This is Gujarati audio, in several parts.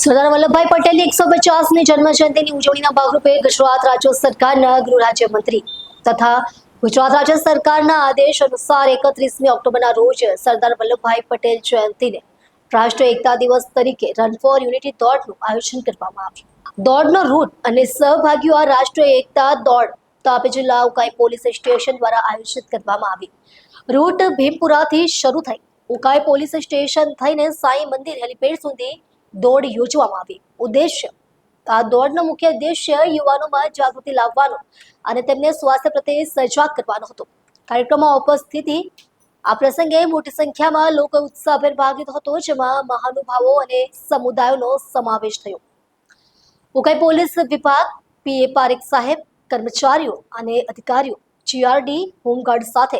સરદાર વલ્લભભાઈ પટેલની એકસો પચાસની જન્મજયંતિની ઉજવણીના ભાગરૂપે ગુજરાત રાજ્ય સરકારના ગૃહ રાજ્યમંત્રી તથા ગુજરાત રાજ્ય સરકારના આદેશ અનુસાર એકત્રીસમી ઓક્ટોબરના રોજ સરદાર વલ્લભભાઈ પટેલ જયંતિને રાષ્ટ્રીય એકતા દિવસ તરીકે રન ફોર યુનિટી દોડનું આયોજન કરવામાં આવ્યું. દોડનો રૂટ અને સહભાગીઓ આ રાષ્ટ્રીય એકતા દોડ તાપી જિલ્લા ઉકાઈ પોલીસ સ્ટેશન દ્વારા આયોજિત કરવામાં આવી. રૂટ ભીમપુરાથી શરૂ થઈ ઉકાઈ પોલીસ સ્ટેશન થઈને સાંઈ મંદિર હેલિપેડ સુધી દોડ યોજવામાં આવી. ઉદ્દેશ્ય, આ દોડનો મુખ્ય ઉદ્દેશ્ય યુવાનોમાં જાગૃતિ લાવવાનો અને તેમને સ્વાસ્થ્ય પ્રત્યે સજાગ કરવાનો હતો. કાર્યક્રમમાં ઉપસ્થિતિ આ પ્રસંગે મોટી સંખ્યામાં લોકો ઉત્સાહભેર ભાગ લીધો હતો, જેમાં મહાનુભાવો અને સમુદાયોનો સમાવેશ થયો. ઉકાઈ પોલીસ વિભાગ, પીએ પારેખ સાહેબ, કર્મચારીઓ અને અધિકારીઓ જીઆરડી હોમગાર્ડ સાથે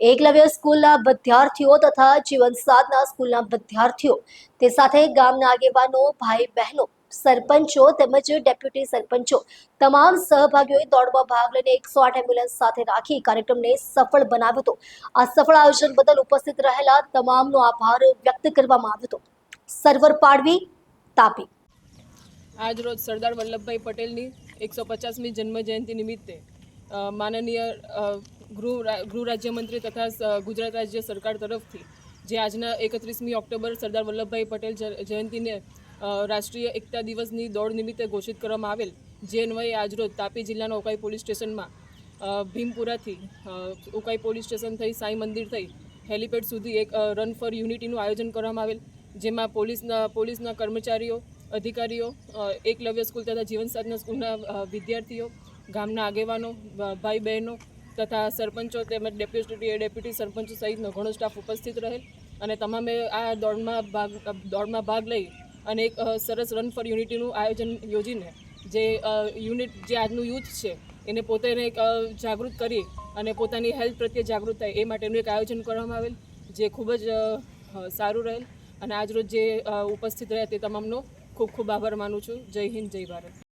એકલવ્ય સ્કૂલના વિદ્યાર્થીઓ તથા જીવન સાધના સ્કૂલના વિદ્યાર્થીઓ, તે સાથે ગામના આગેવાનો, ભાઈ બહેનો, સરપંચો તેમજ ડેપ્યુટી સરપંચો તમામ સહભાગીઓએ દોડમાં ભાગ લઈને એકસો આઠ એમ્બ્યુલન્સ સાથે રાખી કાર્યક્રમને સફળ બનાવ્યો હતો. આ સફળ આયોજન બદલ ઉપસ્થિત રહેલા તમામનો આભાર વ્યક્ત કરવામાં આવ્યો હતો. સર્વર પાડવી, તાપી. આજ રોજ સરદાર વલ્લભભાઈ પટેલની એકસો પચાસમી જન્મજયંતિ નિમિત્તે માનનીય ગૃહ ગૃહ રાજ્યમંત્રી તથા ગુજરાત રાજ્ય સરકાર તરફથી જે આજના એકત્રીસમી ઓક્ટોબર સરદાર વલ્લભભાઈ પટેલ જયંતિને રાષ્ટ્રીય એકતા દિવસની દોડ નિમિત્તે ઘોષિત કરવામાં આવેલ જે અન્વયે આજરોજ તાપી જિલ્લાના ઉકાઈ પોલીસ સ્ટેશનમાં ભીમપુરાથી ઉકાઈ પોલીસ સ્ટેશન થઈ સાંઈ મંદિર થઈ હેલિપેડ સુધી એક રન ફોર યુનિટીનું આયોજન કરવામાં આવેલ, જેમાં પોલીસના પોલીસના કર્મચારીઓ, અધિકારીઓ એકલવ્ય સ્કૂલ તથા જીવન સાધના સ્કૂલના વિદ્યાર્થીઓ, ગામના આગેવાનો ભાઈ બહેનો તથા સરપંચો તેમજ ડેપ્યુટી ડેપ્યુટી સરપંચો સહિતનો ઘણો સ્ટાફ ઉપસ્થિત રહેલ અને તમામે આ દોડમાં ભાગ દોડમાં ભાગ લઈ અને એક સરસ રન ફોર યુનિટીનું આયોજન યોજીને જે યુનિટ જે આજનું યુથ છે એને પોતાને એક જાગૃત કરી અને પોતાની હેલ્થ પ્રત્યે જાગૃત થાય એ માટેનું એક આયોજન કરવામાં આવેલ જે ખૂબ જ સારું રહેલ અને આજરોજ જે ઉપસ્થિત રહ્યા તે તમામનો ખૂબ ખૂબ આભાર માનું છું. જય હિન્દ, જય ભારત.